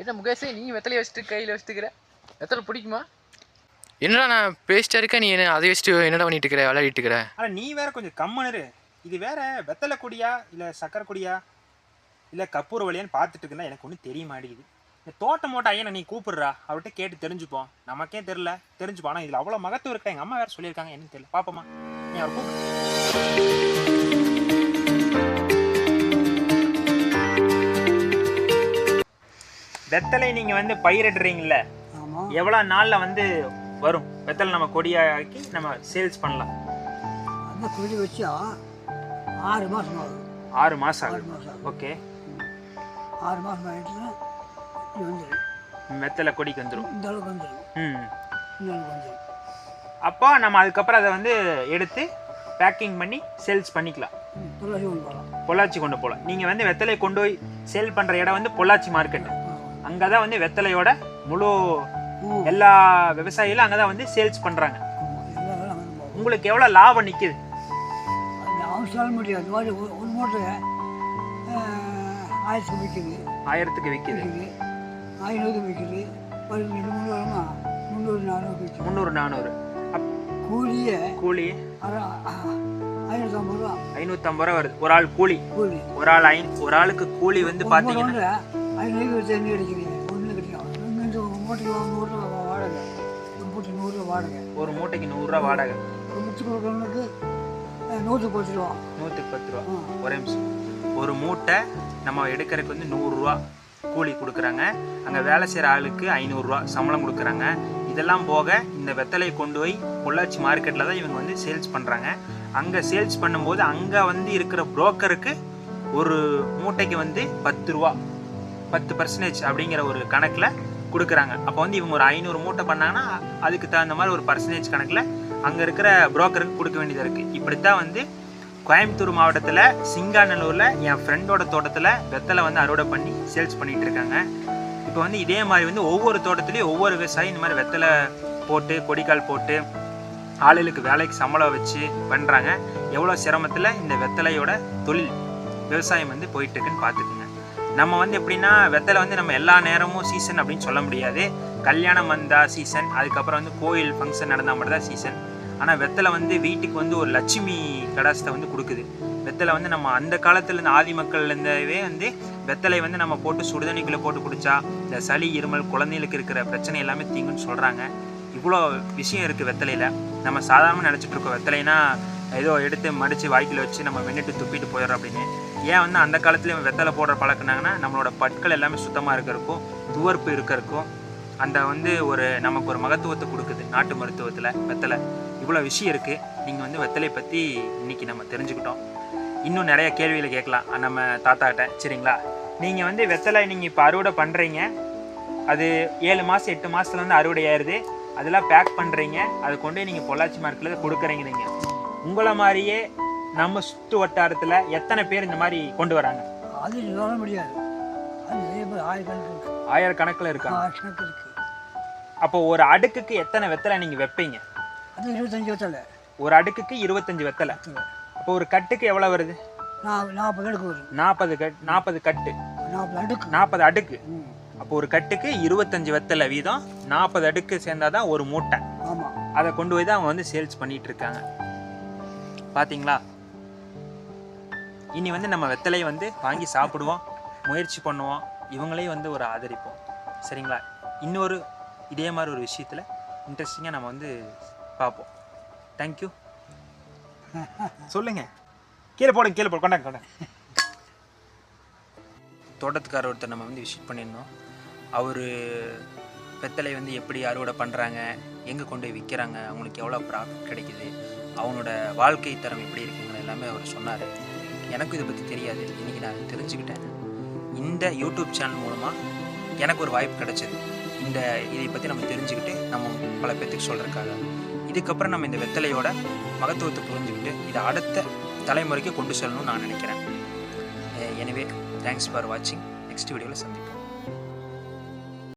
என்ன முகேஷே நீ வெத்தலையை வச்சுட்டு கையில் வச்சுட்டுக்கிற? வெத்தலை பிடிக்குமா? என்னடா நான் பேசிட்டா இருக்க நீ என்ன அதை வச்சுட்டு என்னடா பண்ணிட்டு இருக்கிற விளையாடிட்டு இருக்கிற ஆனால் நீ வேற கொஞ்சம் கம்மனரு இது வேற வெத்தலை கொடியா இல்லை சக்கரை கொடியா இல்லை கப்பூர வழியான்னு பார்த்துட்டு இருந்தா எனக்கு ஒன்றும் தெரிய மாட்டேங்குது. இந்த தோட்டம் மோட்ட ஐயனை நீ கூப்பிடுறா அவர்கிட்ட கேட்டு தெரிஞ்சுப்போம். நமக்கே தெரில தெரிஞ்சுப்போம். ஆனால் இதில் அவ்வளோ மகத்துவம் இருக்கா? எங்கள் அம்மா வேற சொல்லியிருக்காங்க என்னன்னு தெரியல. பாப்போமா. நீ அவர் கூப்பிடு. வெத்தலை நீங்கள் வந்து பயிரிடுறீங்கல்ல எவ்வளோ நாளில் வந்து வரும்? வெத்தலை நம்ம கொடியாக்கி நம்ம சேல்ஸ் பண்ணலாம். அந்த கொடி வச்சா ஆறு மாதம் ஆகுது. ஆறு மாதம் ஆகுது. ஓகே. ஆறு மாதம் வந்துடும் வெத்தலை கொடிக்கு வந்துடும் இந்த அளவுக்கு வந்துடும் ம். இந்த அளவுக்கு வந்துடும் அப்போ நம்ம அதுக்கப்புறம் அதை வந்து எடுத்து பேக்கிங் பண்ணி சேல்ஸ் பண்ணிக்கலாம். பொள்ளாச்சி கொண்டு போகலாம். நீங்கள் வந்து வெத்தலை கொண்டு போய் சேல் பண்ணுற இடம் வந்து பொள்ளாச்சி மார்க்கெட் அங்கே தான் வந்து வெத்தலையோட முழு எல்லா விவசாயிகளும் அங்கே தான் வந்து சேல்ஸ் பண்ணுறாங்க உங்களுக்கு எவ்வளோ லாபம் நிற்கிது முடியாது. ஒரு மூட்டை ஆயிரத்துக்கு விற்கிது ஆயிரத்துக்கு விற்கிது ஐநூறுக்கு விற்கிது ஒரு ரெண்டு மூணு வருமா முந்நூறு நானூறு விற்கிது முந்நூறு நானூறு. கூலியே கூலி? ஐநூற்றம்பது ரூபா. ஐநூற்றம்பது ரூபா வருது. ஒரு ஆள் கூலி. கூலி. ஒரு ஆள் ஐ ஒரு ஆளுக்கு கூலி வந்து பார்த்தீங்கன்னா ஐநூறு தண்ணி அடிக்கிறீங்க ஒன்று கிடைக்கும் இங்கேருந்து ஒரு மூட்டைக்கு நூறுரூவா வாடகை? ஒரு மூட்டை நூறுரூவா வாடகை. ஒரு மூட்டைக்கு நூறுரூவா வாடகை. ஒரு முத்து கொடுக்கறவனுக்கு நூற்றி பத்து ரூபா. நூற்றுக்கு பத்து ரூபா. ஒரே நிமிஷம். ஒரு மூட்டை நம்ம எடுக்கிறதுக்கு வந்து நூறுரூவா கூலி கொடுக்குறாங்க. அங்கே வேலை செய்கிற ஆளுக்கு ஐநூறுரூவா சம்பளம் கொடுக்குறாங்க. இதெல்லாம் போக இந்த வெத்தலையை கொண்டு போய் பொள்ளாச்சி மார்க்கெட்டில் தான் இவங்க வந்து சேல்ஸ் பண்ணுறாங்க அங்கே சேல்ஸ் பண்ணும்போது அங்கே வந்து இருக்கிற புரோக்கருக்கு ஒரு மூட்டைக்கு வந்து பத்து ரூபா. பத்து பர்சன்டேஜ் அப்படிங்கிற ஒரு கணக்கில் கொடுக்குறாங்க. அப்போ வந்து இவங்க ஒரு ஐநூறு மூட்டை பண்ணாங்கன்னா அதுக்கு தகுந்த மாதிரி ஒரு பர்சன்டேஜ் கணக்கில் அங்கே இருக்கிற புரோக்கருக்கு கொடுக்க வேண்டியதாக இருக்குது இப்படித்தான் வந்து கோயம்புத்தூர் மாவட்டத்தில் சிங்காநல்லூரில் என் ஃப்ரெண்டோட தோட்டத்தில் வெத்தலை வந்து அறுவடை பண்ணி சேல்ஸ் பண்ணிகிட்டு இருக்காங்க. இப்போ வந்து இதே மாதிரி வந்து ஒவ்வொரு தோட்டத்துலேயும் ஒவ்வொரு விவசாயி இந்த மாதிரி வெத்தலை போட்டு கொடிக்கால் போட்டு ஆளுகளுக்கு வேலைக்கு சம்பளம் வச்சு பண்ணுறாங்க எவ்வளோ சிரமத்தில் இந்த வெத்தலையோட தொழில் விவசாயம் வந்து போயிட்டு இருக்குன்னு பார்த்துக்குங்க. நம்ம வந்து எப்படின்னா வெத்தலை வந்து நம்ம எல்லா நேரமும் சீசன் அப்படின்னு சொல்ல முடியாது. கல்யாணம் வந்தால் சீசன் அதுக்கப்புறம் வந்து கோயில் ஃபங்க்ஷன் நடந்தால் மட்டும் தான் சீசன் ஆனால் வெத்தலை வந்து வீட்டுக்கு வந்து ஒரு லட்சுமி கடாசத்தை வந்து கொடுக்குது. வெத்தலை வந்து நம்ம அந்த காலத்துலேருந்து ஆதி மக்கள்லேருந்தே வந்து வெத்தலை வந்து நம்ம போட்டு சுடுதண்ணிக்குள்ளே போட்டு குடித்தா இந்த சளி இருமல் குழந்தைகளுக்கு இருக்கிற பிரச்சனை எல்லாமே தீங்குன்னு சொல்கிறாங்க இவ்வளோ விஷயம் இருக்குது வெத்தலையில். நம்ம சாதாரணமாக நினச்சிட்டு இருக்கோம் வெத்தலைனா ஏதோ எடுத்து மடித்து வாய்க்கில் வச்சு நம்ம வெண்ணிட்டு துப்பிட்டு போயிடுறோம் அப்படின்னு. ஏன் வந்து அந்த காலத்துலேயும் வெத்தலை போடுற பழக்கினாங்கன்னா நம்மளோட பற்கள் எல்லாமே சுத்தமாக இருக்கிறக்கும் துவர்ப்பு இருக்கிறக்கும் அந்த வந்து ஒரு நமக்கு ஒரு மகத்துவத்தை கொடுக்குது. நாட்டு மருத்துவத்தில் வெத்தலை. இவ்வளோ விஷயம் இருக்குது நீங்கள் வந்து வெத்தலை பற்றி இன்னைக்கு நம்ம தெரிஞ்சுக்கிட்டோம். இன்னும் நிறைய கேள்விகளை கேட்கலாம். நம்ம தாத்தாக்கிட்ட சரிங்களா? நீங்கள் வந்து வெத்தலை நீங்கள் இப்போ அறுவடை பண்ணுறீங்க அது ஏழு மாதம் எட்டு மாதத்துல வந்து அறுவடை ஆயிடுது அதெல்லாம் பேக் பண்ணுறீங்க அதை கொண்டு நீங்கள் பொள்ளாச்சி மார்க்கில் கொடுக்குறீங்க நீங்கள் உங்களை மாதிரியே நம்ம சுற்று வட்டாரத்தில் எத்தனை பேர் இந்த மாதிரி கொண்டு வராங்க? அது சொல்ல முடியாது. அது நிறைய பேர் ஆயிரக்கணக்கு இருக்கு. ஆயிரக்கணக்கில் இருக்காங்க ஆயிரக்கணக்கு இருக்கு. அப்போ ஒரு அடுக்குக்கு எத்தனை வெத்தலை நீங்கள் வைப்பீங்க? அது இருபத்தஞ்சி வத்தலை. ஒரு அடுக்குக்கு இருபத்தஞ்சு வெத்தலை. அப்போ ஒரு கட்டுக்கு எவ்வளோ வருது? நாற்பது அடுக்கு வரும் நாற்பது கட் நாற்பது கட்டு. நாற்பது அடுக்கு. நாற்பது அடுக்கு. அப்போ ஒரு கட்டுக்கு இருபத்தஞ்சு வெத்தலை வீதம். நாற்பது அடுக்கு சேர்ந்தாதான் ஒரு மூட்டை. ஆமாம் அதை கொண்டு போய் தான் அவங்க வந்து சேல்ஸ் பண்ணிட்டு இருக்காங்க. பாத்தீங்களா? இனி வந்து நம்ம வெத்தலையை வந்து வாங்கி சாப்பிடுவோம் முயற்சி பண்ணுவோம். இவங்களையும் வந்து ஒரு ஆதரிப்போம். சரிங்களா? இன்னொரு இதே மாதிரி ஒரு விஷயத்தில் இன்ட்ரெஸ்டிங்காக நம்ம வந்து பார்ப்போம். தேங்க்யூ சொல்லுங்க. கீழே போடுங்க கீழே போடு கொண்டாங்க கொண்டாங்க. தோட்டத்துக்கார ஒருத்தர் நம்ம வந்து விசிட் பண்ணியிருந்தோம். அவர் வெத்தலை வந்து எப்படி அறுவடை பண்ணுறாங்க எங்கே கொண்டு போய் விற்கிறாங்க அவங்களுக்கு எவ்வளோ ப்ராஃபிட் கிடைக்குது அவங்களோட வாழ்க்கை தரம் எப்படி இருக்குங்கிற எல்லாமே அவர் சொன்னார். எனக்கும் இதை பற்றி தெரியாது. இன்றைக்கி நான் தெரிஞ்சுக்கிட்டேன். இந்த யூடியூப் சேனல் மூலமாக எனக்கு ஒரு வாய்ப்பு கிடைச்சது. இந்த இதை பற்றி நம்ம தெரிஞ்சுக்கிட்டு நம்ம பல பேர்த்துக்கு சொல்கிறதுக்காக இதுக்கப்புறம் நம்ம இந்த வெத்தலையோட மகத்துவத்தை புரிஞ்சுக்கிட்டு இதை அடுத்த தலைமுறைக்கு கொண்டு செல்லணும்னு நான் நினைக்கிறேன். எனவே தேங்க்ஸ் ஃபார் வாட்சிங் நெக்ஸ்ட் வீடியோவில் சந்திப்போம்.